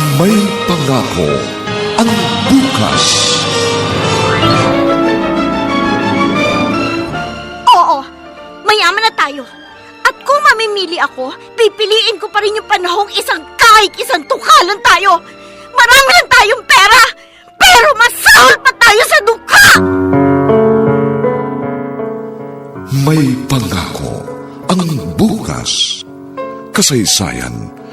May pangako ang bukas. Oo, mayaman na tayo. At kung mamimili ako, pipiliin ko pa rin yung panahong isang kahit isang tukalan tayo. Marami lang tayong pera, pero masahol pa tayo sa dukha! May pangako ang bukas. Kasaysayan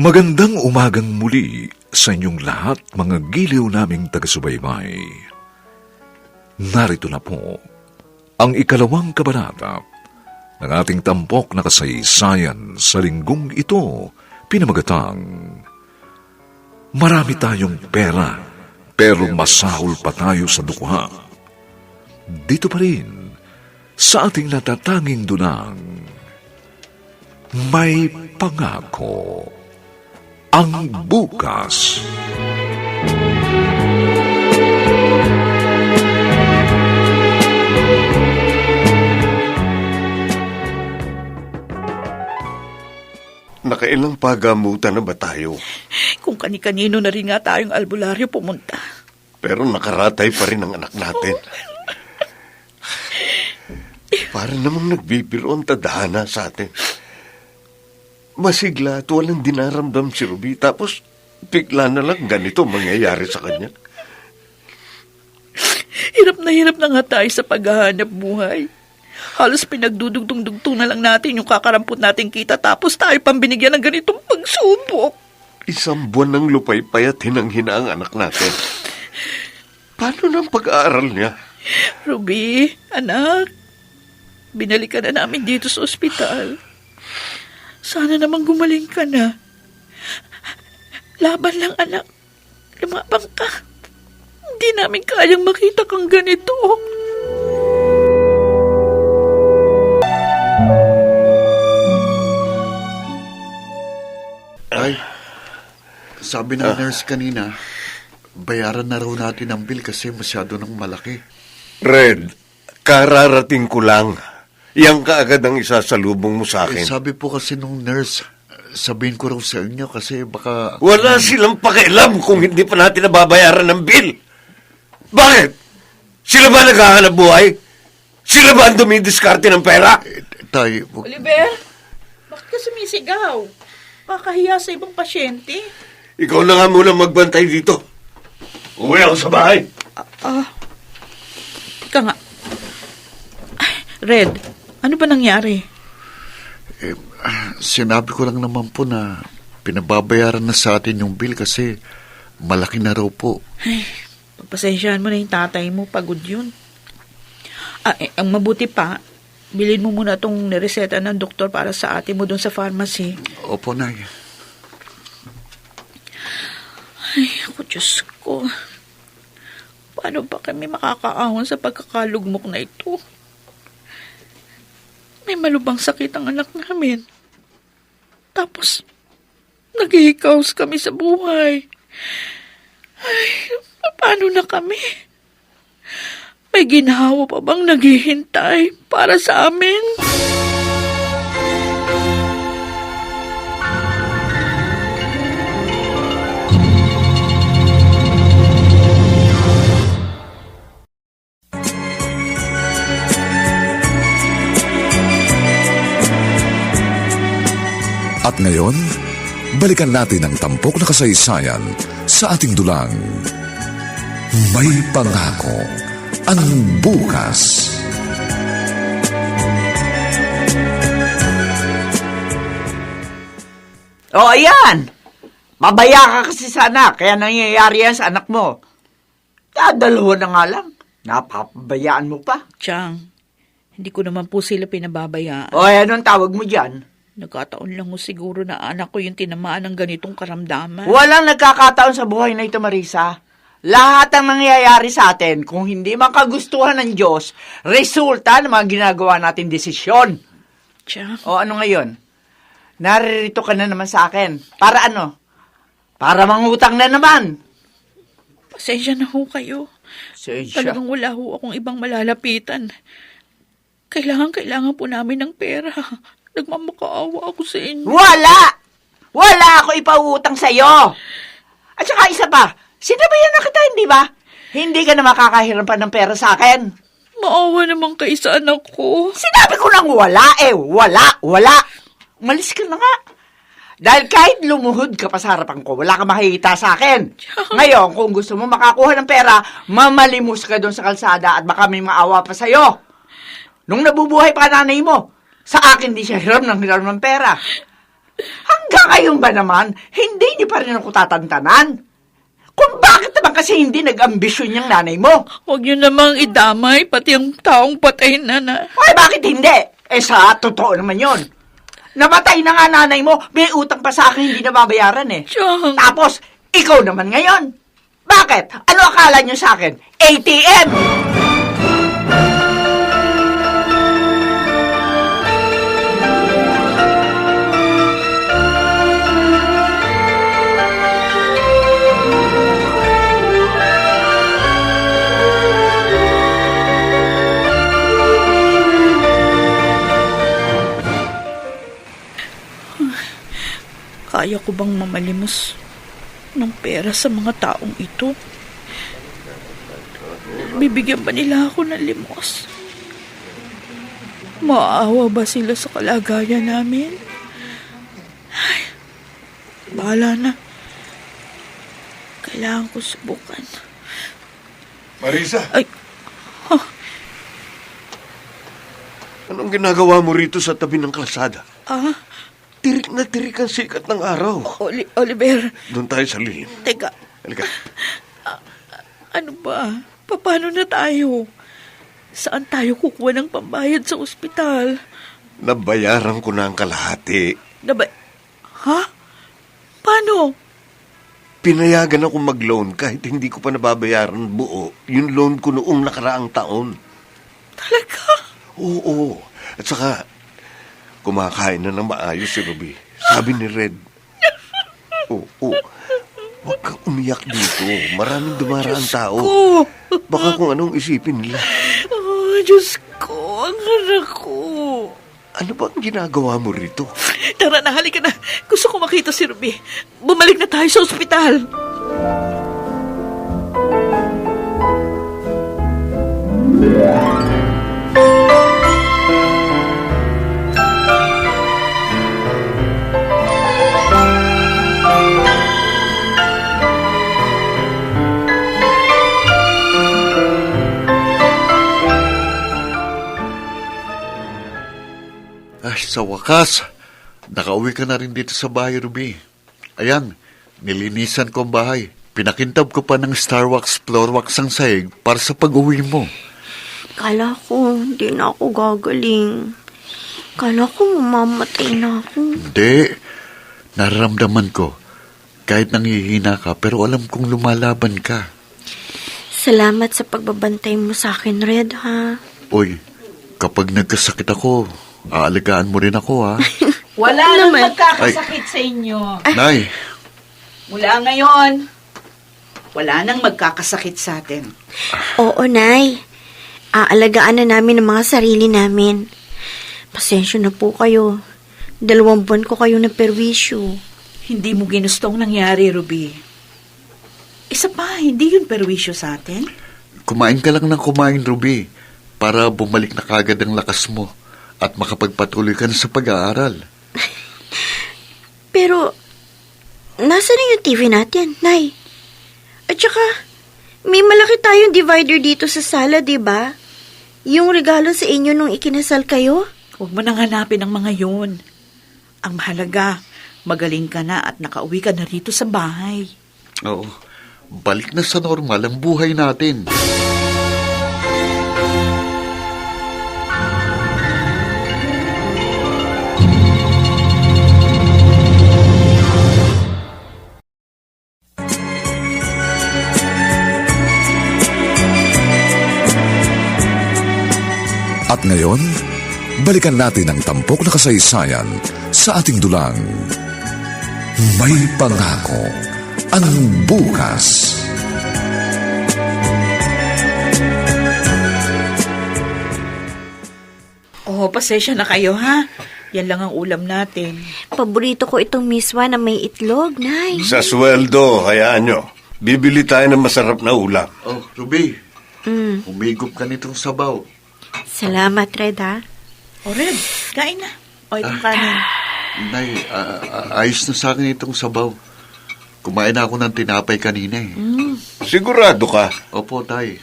Magandang umagang muli sa inyong lahat mga giliw naming taga-subaybay. Narito na po ang ikalawang kabanata ng ating tampok na kasaysayan sa linggong ito pinamagatang Marami tayong pera pero masahol pa tayo sa dukha. Dito pa rin sa ating natatanging dunang may pangako ang bukas. Nakailang pagamutan na ba tayo? Kung kani-kanino na rin nga tayong albularyo pumunta. Pero nakaratay pa rin ang anak natin. Para namang nagbibiro ang tadhana sa atin. Masigla at walang dinaramdam si Ruby. Tapos bigla na lang ganito mangyayari sa kanya. Hirap na hirap na nga tayo sa paghahanap buhay. Halos pinagdudugtong-dugtong na lang natin yung kakarampot nating kita tapos tayo pambinigyan ng ganitong pagsubok. Isang buwan ng lupaypay at hinang-hina ang anak natin. Paano ng pag-aaral niya? Ruby, anak, binalikan na namin dito sa ospital. Sana namang gumaling ka na. Laban lang, anak. Lumabang ka. Hindi namin kayang makita kang ganito. Ay, sabi ng nurse kanina, bayaran na raw natin ang bill kasi masyado nang malaki. Red, kararating ko lang. Yang kaagad ang isasalubong mo sa Eh, akin. sabi po kasi nung nurse, sabihin ko raw sa inyo kasi baka... Wala silang pakialam kung hindi pa natin nababayaran ng bill. Bakit? Sila ba naghahanap buhay? Sila ba ang dumidiskarte ng pera? Eh, tay, wag- Oliver, bakit ka sumisigaw? Makahiya sa ibang pasyente. Ikaw na nga muna magbantay dito. Uwi ako sa bahay. Ika nga. Ay, Red, ano ba nangyari? eh, sinabi ko lang naman po na pinababayaran na sa atin yung bill kasi malaki na raw po. Pagpasensyahan mo na yung tatay mo, pagod yun. Ah, eh, ang mabuti pa, bilhin mo muna tong nireseta ng doktor para sa ate mo doon sa pharmacy. Opo, Nay. Ay, ako Diyos ko. Paano ba kami makakaahon sa pagkakalugmok na ito? May malubang sakit ang anak namin. Tapos, naghihikaos kami sa buhay. Ay, paano na kami? May ginhawa pa bang naghihintay para sa amin? Ngayon, balikan natin ang tampok na kasaysayan sa ating dulang. May pangako ang bukas. O, ayan! Mabaya ka kasi sa anak, kaya nangyayari yan sa anak mo. Dadalawa na nga lang. Napapabayaan mo pa. Chang, hindi ko naman po sila pinababayaan. O, anong tawag mo dyan? Nagkataon lang ho siguro na anak ko yung tinamaan ng ganitong karamdaman. Walang nagkakataon sa buhay na ito, Marisa. Lahat ang nangyayari sa atin, kung hindi man kagustuhan ng Diyos, resulta ng mga ginagawa natin desisyon. Chang, O ano ngayon? Naririto ka na naman sa akin. Para ano? Para mangutang na naman. pasensya na ho kayo. Sensya. Talagang wala ho akong ibang malalapitan. Kailangan, kailangan po namin ng pera. Nagmamakaawa ako sa inyo. Wala! Wala ako ipauutang sa'yo! At saka isa pa, sinabayan na kita, hindi ba? Hindi ka na makakahiram pa ng pera sa akin. Maawa naman kayo sa anak ko. Sinabi ko lang wala eh. Wala, wala. Umalis ka na nga. Dahil kahit lumuhod ka pa sa harapan ko, wala ka makikita sa akin. Ngayon, kung gusto mo makakuha ng pera, mamalimos ka doon sa kalsada at baka may maawa pa sa'yo. Nung nabubuhay pa nanay mo, sa akin di siya hiram ng hiram ng pera. Hanggang ngayon ba naman, hindi niyo pa rin ako tatantanan? Kung bakit naman kasi hindi nag-ambisyon yung nanay mo? Huwag niyo namang idamay, pati ang taong patay na na. Ay, bakit hindi? Eh, sa totoo naman yon. Namatay na nga nanay mo, may utang pa sa akin hindi nababayaran eh. Chang, Tapos, ikaw naman ngayon. Bakit? Ano akala niyo sa akin? ATM! Kaya ko bang mamalimos ng pera sa mga taong ito? Bibigyan ba nila ako ng limos? Maawa ba sila sa kalagayan namin? Ay, bahala na. Kailangan ko subukan. Marisa, Ay, anong ginagawa mo rito sa tabi ng kalsada? ah, Tirik na tirik ang sikat ng araw. Oli- Oliver, Doon tayo sa lihim. teka, Halika. ano ba? Paano na tayo? Saan tayo kukuha ng pambayad sa ospital? Nabayaran ko na ang kalahati. Naba... Ha? Paano? Pinayagan ako mag-loan kahit hindi ko pa nababayaran buo yung loan ko noong nakaraang taon. Talaga? Oo. At saka, kumakain na ng maayos si Ruby. Sabi ni Red. Oo. Huwag kang umiyak dito. Maraming dumaraan tao. Ko! Baka kung anong isipin nila. Oh, Diyos ko, ang anak ko. Ano ba ang ginagawa mo rito? Tara na, halika na. Gusto ko makita si Ruby. Bumalik na tayo sa ospital. Ay, sa wakas, nakauwi ka na rin dito sa bahay, Ruby. Ayan, nilinisan ko ang bahay. Pinakintab ko pa ng Starwax Floorwax ang sahig para sa pag-uwi mo. Kala ko, hindi na ako gagaling. Kala ko mamamatay na ako. Hindi. Nararamdaman ko. Kahit nangihina ka, pero alam kong lumalaban ka. Salamat sa pagbabantay mo sa akin, Red, ha? Uy, kapag nagkasakit ako, aalagaan mo rin ako, ha? Wala Oo nang naman. magkakasakit sa inyo. Nay, Mula ngayon, wala nang magkakasakit sa atin. Oo, Nay. Aalagaan na namin ang mga sarili namin. Pasensya na po kayo. Dalawang buwan ko kayo na perwisyo. Hindi mo ginustong nangyari, Ruby. Isa pa, hindi yun perwisyo sa atin. kumain ka lang ng kumain, Ruby, para bumalik na kagad ang lakas mo at makapagpatuloy ka na sa pag-aaral. Pero, nasa na yung TV natin, Nay? At saka, may malaki tayong divider dito sa sala, di ba? Yung regalo sa inyo nung ikinasal kayo? Huwag mo nang hanapin ang mga yun. Ang mahalaga, magaling ka na at nakauwi ka na rito sa bahay. Oo, balik na sa normal ang buhay natin. Ngayon, balikan natin ang tampok na kasaysayan sa ating dulang. May pangako ang bukas. Oh, pasensya na kayo, ha? Yan lang ang ulam natin. Paborito ko itong miswa na may itlog, Nay. Sa sweldo, hayaan nyo. Bibili tayo ng masarap na ulam. Oh, Ruby, Mm, umigop ka nitong sabaw. Salamat, Red, ha? O, Red, kain na. O, itong kanin. Nay, a- ayos na sa akin itong sabaw. Kumain na ako ng tinapay kanina eh. Sigurado ka. Opo, tay.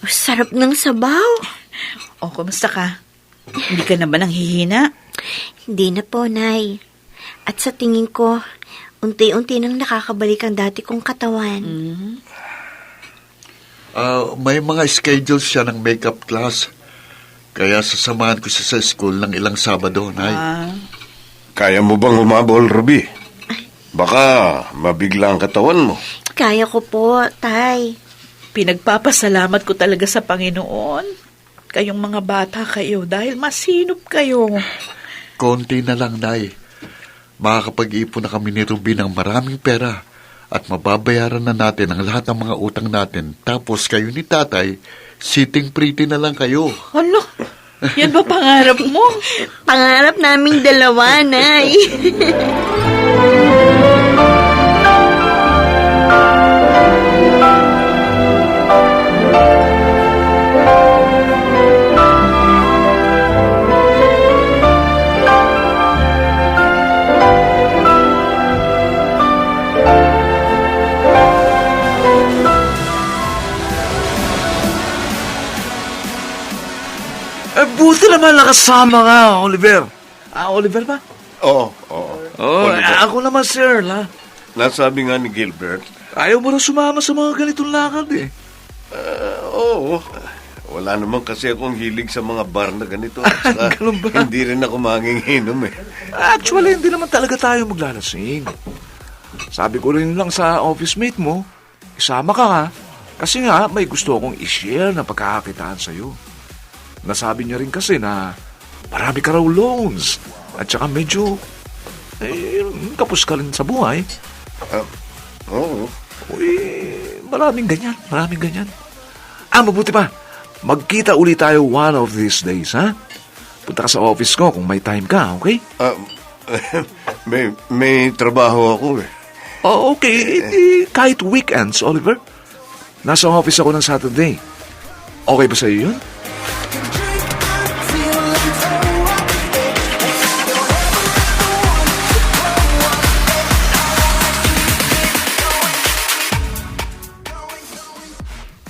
Oh, sarap ng sabaw. O, kumusta ka? Hindi ka na ba nang hihina? Hindi na po, Nay. At sa tingin ko, unti-unti nang nakakabalik ang dati kong katawan. Ah, may mga schedule siya ng makeup class. Kaya sasamahan ko siya sa school ng ilang Sabado, Nay. Ah, Kaya mo bang humabol, Ruby? Baka mabigla ang katawan mo. Kaya ko po, Tay. pinagpapasalamat ko talaga sa Panginoon. Kayong mga bata kayo dahil masinop kayo. Konti na lang, Nay. Makakapag-ipon na kami ni Ruby ng maraming pera at mababayaran na natin ang lahat ng mga utang natin. Tapos kayo ni tatay, sitting pretty na lang kayo. Ano? Yan ba pangarap mo? Pangarap naming dalawa, Nay. buti naman nakasama ka, Oliver. Ah, Oliver ba? Oo, oo. Oo, Oliver. ako naman si Earl, ha? Nasabi nga ni Gilbert, Ayaw mo na sumama sa mga ganitong lakad, eh. oo, wala naman kasi akong hilig sa mga bar na ganito. Saka, Ganun ba? hindi rin ako manginginom eh. Actually, hindi naman talaga tayo maglalasing. Sabi ko rin lang sa office mate mo, isama ka nga. Kasi nga, may gusto akong i-share na pagkakakitaan sa'yo. Nasabi niya rin kasi na marami ka raw loans. At saka medyo, eh, kapos ka rin sa buhay. Oo. Uy, maraming ganyan, maraming ganyan. Ah, mabuti pa. Magkita ulit tayo one of these days, ha? Punta ka sa office ko kung may time ka, okay? Ah, may, may trabaho ako eh. Oh, okay. Eh, kahit weekends, Oliver. Nasa office ako ng Saturday. Okay ba sa iyo yun?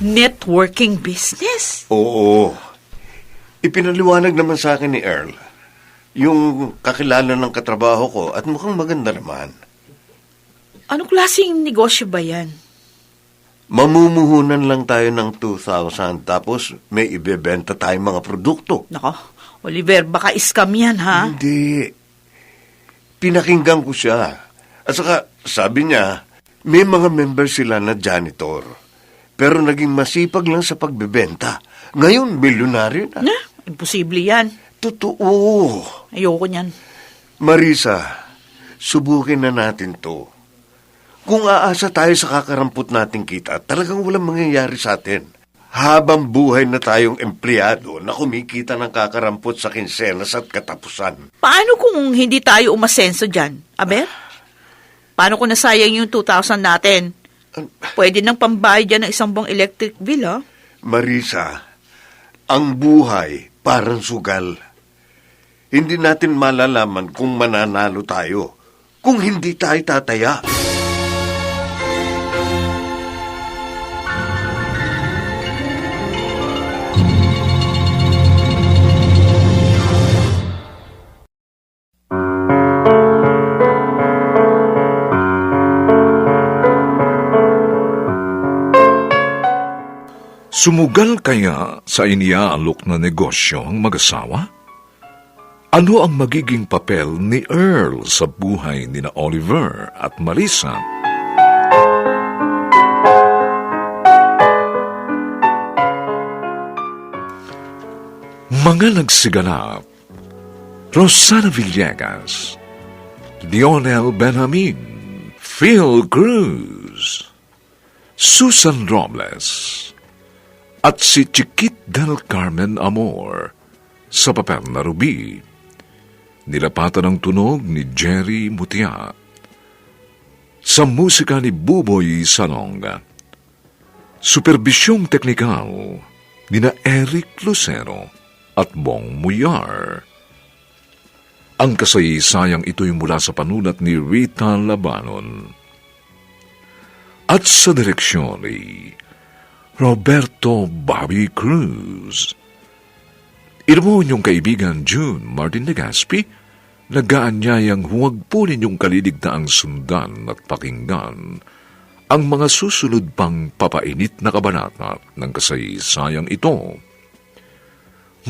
Networking business? Oo. Ipinaliwanag naman sa akin ni Earl yung kakilala ng katrabaho ko at mukhang maganda naman. Anong klaseng negosyo ba yan? Mamumuhunan lang tayo ng 2,000 tapos may ibebenta tayong mga produkto. Nako, Oliver, baka scam yan, ha? Hindi. Pinakinggan ko siya. At saka, sabi niya, may mga member sila na janitor. Pero naging masipag lang sa pagbebenta. Ngayon, milyonaryo na. Na, imposible yan. Totoo. Ayoko niyan. Marisa, subukin na natin to. Kung aasa tayo sa kakarampot nating kita, talagang walang mangyayari sa atin. Habang buhay na tayong empleyado na kumikita ng kakarampot sa kinsenas at katapusan. Paano kung hindi tayo umasenso dyan? Aber? Paano kung nasayang yung 2,000 natin? Pwede nang pambayad dyan ng isang buwang electric bill, ha? Marisa, ang buhay parang sugal. Hindi natin malalaman kung mananalo tayo kung hindi tayo tataya. Sumugal kaya sa iniaalok na negosyo ang mag-asawa? Ano ang magiging papel ni Earl sa buhay ni na Oliver at Marisa? Mga nagsiganap, Rosana Villegas, Lionel Benjamin, Phil Cruz, Susan Robles, at si Chiquit del Carmen Amor sa papel na Ruby. Nilapatan ng tunog ni Jerry Mutia. Sa musika ni Buboy Salonga. Superbisyong teknikal ni na Eric Lucero at Bong Muyar. Ang kasaysayang ito'y mula sa panulat ni Rita Labanon. At sa direksyon ni Roberto Bobby Cruz. Ito mo inyong kaibigan June Martin Legaspi, nagaanyayang huwag po ninyong kaliligtaang sundan at pakinggan ang mga susunod pang papainit na kabanata ng kasaysayang ito.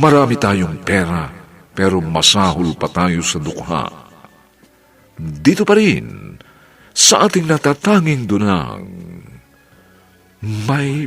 Marami tayong pera, pero masahol pa tayo sa dukha. Dito pa rin, sa ating natatanging dunang, may